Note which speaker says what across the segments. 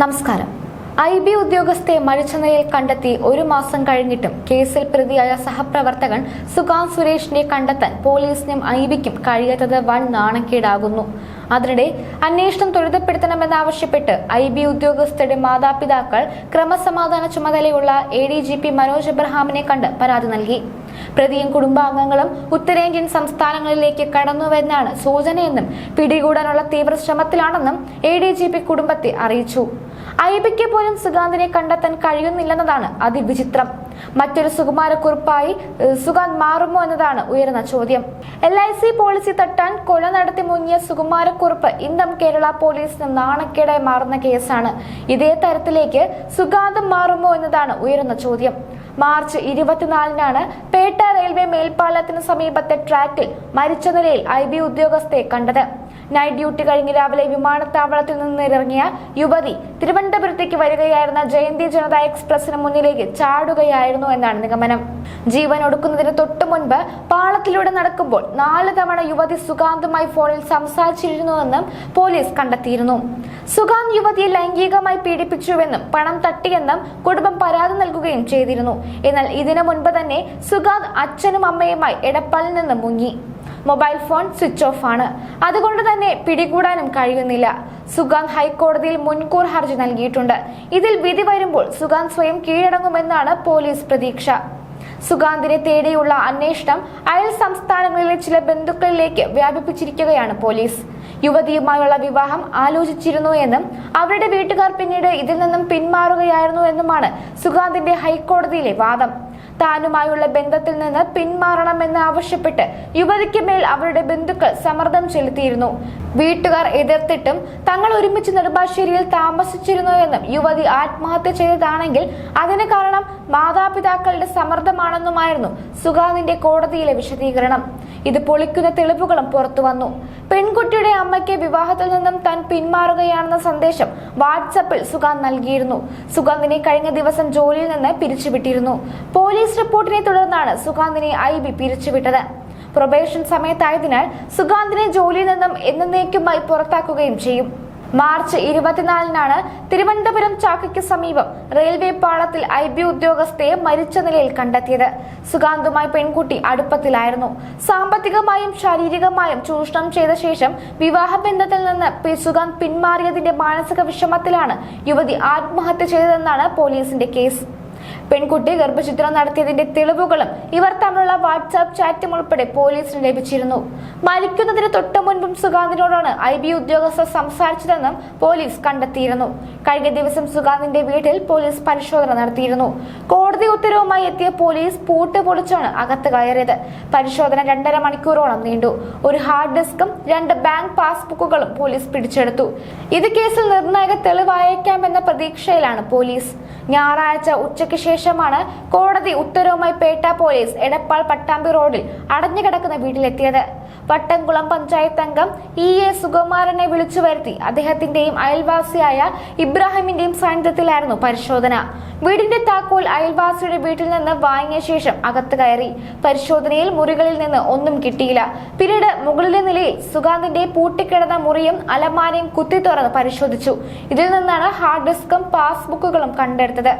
Speaker 1: നമസ്കാരം. I B ഉദ്യോഗസ്ഥയെ മരിച്ച നിലയിൽ കണ്ടെത്തി ഒരു മാസം കഴിഞ്ഞിട്ടും കേസിൽ പ്രതിയായ സഹപ്രവർത്തകൻ സുകാന്ത് സുരേഷിനെ കണ്ടെത്താൻ പോലീസിനും ഐ ബിക്കും കഴിയാത്തത് വൻ നാണക്കേടാകുന്നു. അതിനിടെ അന്വേഷണം ത്വരിതപ്പെടുത്തണമെന്നാവശ്യപ്പെട്ട് ഐ ബി ഉദ്യോഗസ്ഥരുടെ മാതാപിതാക്കൾ ക്രമസമാധാന ചുമതലയുള്ള A D G P Manoj എബ്രഹാമിനെ കണ്ട് പരാതി നൽകി. പ്രതിയും കുടുംബാംഗങ്ങളും ഉത്തരേന്ത്യൻ സംസ്ഥാനങ്ങളിലേക്ക് കടന്നുവെന്നാണ് സൂചനയെന്നും പിടികൂടാനുള്ള തീവ്രശ്രമത്തിലാണെന്നും എ ഡി ജി പി കുടുംബത്തെ അറിയിച്ചു. ഐബിക്ക് പോലും സുഗാന്തിനെ കണ്ടെത്താൻ കഴിയുന്നില്ലെന്നതാണ് അതിവിചിത്രം. മറ്റൊരു സുകുമാരക്കുറിപ്പായി സുഗാന്ത് മാറുമോ എന്നതാണ് ഉയർന്ന ചോദ്യം. എൽ ഐ സി പോളിസി തട്ടാൻ കൊല നടത്തി മുങ്ങിയ സുകുമാരക്കുറിപ്പ് ഇന്നും കേരള പോലീസിന് നാണക്കേടായി മാറുന്ന കേസാണ്. ഇതേ തരത്തിലേക്ക് സുഗാന്തം മാറുമോ എന്നതാണ് ഉയർന്ന ചോദ്യം. മാർച്ച് ഇരുപത്തിനാലിനാണ് പേട്ട റെയിൽവേ മേൽപ്പാലത്തിന് സമീപത്തെ ട്രാക്കിൽ മരിച്ച നിലയിൽ ഐ ബി ഉദ്യോഗസ്ഥയെ കണ്ടത്. നൈറ്റ് ഡ്യൂട്ടി കഴിഞ്ഞ് രാവിലെ വിമാനത്താവളത്തിൽ നിന്ന് ഇറങ്ങിയ യുവതി തിരുവനന്തപുരത്തേക്ക് വരികയായിരുന്ന ജയന്തി ജനത എക്സ്പ്രസിന് മുന്നിലേക്ക് ചാടുകയായിരുന്നു എന്നാണ് നിഗമനം. ജീവൻ ഒടുക്കുന്നതിന് തൊട്ടു മുൻപ് പാളത്തിലൂടെ നടക്കുമ്പോൾ നാല് തവണ യുവതി സുഗാന്തുമായി ഫോണിൽ സംസാരിച്ചിരുന്നുവെന്നും പോലീസ് കണ്ടെത്തിയിരുന്നു. സുഗാന്ത് യുവതിയെ ലൈംഗികമായി പീഡിപ്പിച്ചുവെന്നും പണം തട്ടിയെന്നും കുടുംബം പരാതി നൽകുകയും ചെയ്തിരുന്നു. എന്നാൽ ഇതിനു മുൻപ് തന്നെ സുഗാന്ത് അച്ഛനും അമ്മയുമായി എടപ്പാളിൽ നിന്ന് മുങ്ങി. മൊബൈൽ ഫോൺ സ്വിച്ച് ഓഫ് ആണ്. അതുകൊണ്ട് തന്നെ പിടികൂടാനും കഴിയുന്നില്ല. സുഗാന്ത് ഹൈക്കോടതിയിൽ മുൻകൂർ ഹർജി നൽകിയിട്ടുണ്ട്. ഇതിൽ വിധി വരുമ്പോൾ സുഗാന്ത് സ്വയം കീഴടങ്ങുമെന്നാണ് പോലീസ് പ്രതീക്ഷ. സുഗാന്തിനെ തേടിയുള്ള അന്വേഷണം അയൽ സംസ്ഥാനങ്ങളിലെ ചില ബന്ധുക്കളിലേക്ക് വ്യാപിപ്പിച്ചിരിക്കുകയാണ് പോലീസ്. യുവതിയുമായുള്ള വിവാഹം ആലോചിച്ചിരുന്നു എന്നും അവരുടെ വീട്ടുകാർ പിന്നീട് ഇതിൽ നിന്നും പിന്മാറുകയായിരുന്നു എന്നുമാണ് സുഗാന്തിന്റെ ഹൈക്കോടതിയിലെ വാദം. താനുമായുള്ള ബന്ധത്തിൽ നിന്ന് പിന്മാറണമെന്ന് ആവശ്യപ്പെട്ട് യുവതിക്ക് മേൽ അവരുടെ ബന്ധുക്കൾ സമ്മർദ്ദം ചെലുത്തിയിരുന്നു. വീട്ടുകാർ എതിർത്തിട്ടും തങ്ങൾ ഒരുമിച്ച് നെടുമ്പാശ്ശേരിയിൽ താമസിച്ചിരുന്നു എന്നും യുവതി ആത്മഹത്യ ചെയ്തതാണെങ്കിൽ അതിന് കാരണം മാതാപിതാക്കളുടെ സമ്മർദ്ദമാണെന്നുമായിരുന്നു സുഗാന്തിന്റെ കോടതിയിലെ വിശദീകരണം. ഇത് പൊളിക്കുന്ന തെളിവുകളും പുറത്തു വന്നു പെൺകുട്ടിയുടെ അമ്മയ്ക്ക് വിവാഹത്തിൽ നിന്നും താൻ പിന്മാറുകയാണെന്ന സന്ദേശം വാട്സപ്പിൽ സുഗാന്ത് നൽകിയിരുന്നു. സുഗാന്തിനെ കഴിഞ്ഞ ദിവസം ജോലിയിൽ നിന്ന് പിരിച്ചുവിട്ടിരുന്നു. പോലീസ് റിപ്പോർട്ടിനെ തുടർന്നാണ് സുഗാന്തിനെ ഐ ബി പിരിച്ചുവിട്ടത്. പ്രൊബേഷൻ സമയത്തായതിനാൽ സുഗാന്തിനെ ജോലിയിൽ നിന്നും എന്നേക്കുമായി പുറത്താക്കുകയും ചെയ്യും. മാർച്ച് ഇരുപത്തിനാലിനാണ് തിരുവനന്തപുരം ചാക്കയ്ക്ക് സമീപം റെയിൽവേ പാളത്തിൽ ഐ ബി ഉദ്യോഗസ്ഥയെ മരിച്ച നിലയിൽ കണ്ടെത്തിയത്. സുഗാന്തുമായി പെൺകുട്ടി അടുപ്പത്തിലായിരുന്നു. സാമ്പത്തികമായും ശാരീരികമായും ചൂഷണം ചെയ്ത ശേഷം വിവാഹബന്ധത്തിൽ നിന്ന് പി- സുഗാന്ത് പിന്മാറിയതിന്റെ മാനസിക വിഷമത്തിലാണ് യുവതി ആത്മഹത്യ ചെയ്തതെന്നാണ് പോലീസിന്റെ കേസ്. പെൺകുട്ടി ഗർഭചിത്രം നടത്തിയതിന്റെ തെളിവുകളും ഇവർ തമ്മിലുള്ള വാട്സാപ്പ് ചാറ്റും ഉൾപ്പെടെ പോലീസിന് ലഭിച്ചിരുന്നു. മരിക്കുന്നതിന് തൊട്ടു മുൻപും സുഗാന്തിനോടാണ് ഐ ബി ഉദ്യോഗസ്ഥർ സംസാരിച്ചതെന്നും പോലീസ് കണ്ടെത്തിയിരുന്നു. കഴിഞ്ഞ ദിവസം സുഗാന്തിന്റെ വീട്ടിൽ പോലീസ് പരിശോധന നടത്തിയിരുന്നു. കോടതി ഉത്തരവുമായി എത്തിയ പോലീസ് പൂട്ട് പൊളിച്ചാണ് അകത്ത് കയറിയത്. പരിശോധന രണ്ടര മണിക്കൂറോളം നീണ്ടു. ഒരു ഹാർഡ് ഡിസ്കും രണ്ട് ബാങ്ക് പാസ്ബുക്കുകളും പോലീസ് പിടിച്ചെടുത്തു. ഇത് കേസിൽ നിർണായക തെളിവായേക്കാമെന്ന പ്രതീക്ഷയിലാണ് പോലീസ്. ഞായറാഴ്ച ഉച്ചയ്ക്ക് ശേഷമാണ് കോടതി ഉത്തരവുമായി പേട്ട പോലീസ് എടപ്പാൾ പട്ടാമ്പി റോഡിൽ അടഞ്ഞുകിടക്കുന്ന വീട്ടിലെത്തിയത്. വട്ടംകുളം പഞ്ചായത്ത് അംഗം ഇ എ സുകുമാരനെ വിളിച്ചു വരുത്തി അദ്ദേഹത്തിന്റെയും അയൽവാസിയായ ഇബ്രാഹിമിന്റെയും സാന്നിധ്യത്തിലായിരുന്നു പരിശോധന. വീടിന്റെ താക്കോൽ അയൽവാസിയുടെ വീട്ടിൽ നിന്ന് വാങ്ങിയ ശേഷം അകത്ത് കയറി. പരിശോധനയിൽ മുറികളിൽ നിന്ന് ഒന്നും കിട്ടിയില്ല. പിന്നീട് മുകളിലെ നിലയിൽ സുഗാന്തിന്റെ പൂട്ടിക്കിടന്ന മുറിയും അലമാരയും കുത്തി തുറന്ന് പരിശോധിച്ചു. ഇതിൽ നിന്നാണ് ഹാർഡ് ഡിസ്കും പാസ്ബുക്കുകളും കണ്ടെടുത്തത്.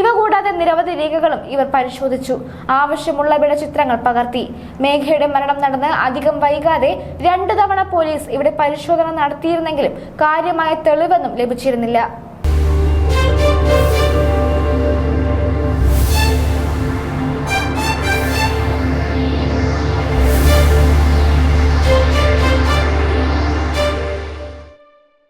Speaker 1: ഇവ കൂടാതെ നിരവധി രേഖകളും ഇവർ പരിശോധിച്ചു. ആവശ്യമുള്ള വിട ചിത്രങ്ങൾ പകർത്തി. മേഘയുടെ മരണം നടന്ന് അധികം വൈകാതെ രണ്ടു തവണ പോലീസ് ഇവിടെ പരിശോധന നടത്തിയിരുന്നെങ്കിലും കാര്യമായ തെളിവൊന്നും ലഭിച്ചിരുന്നില്ല.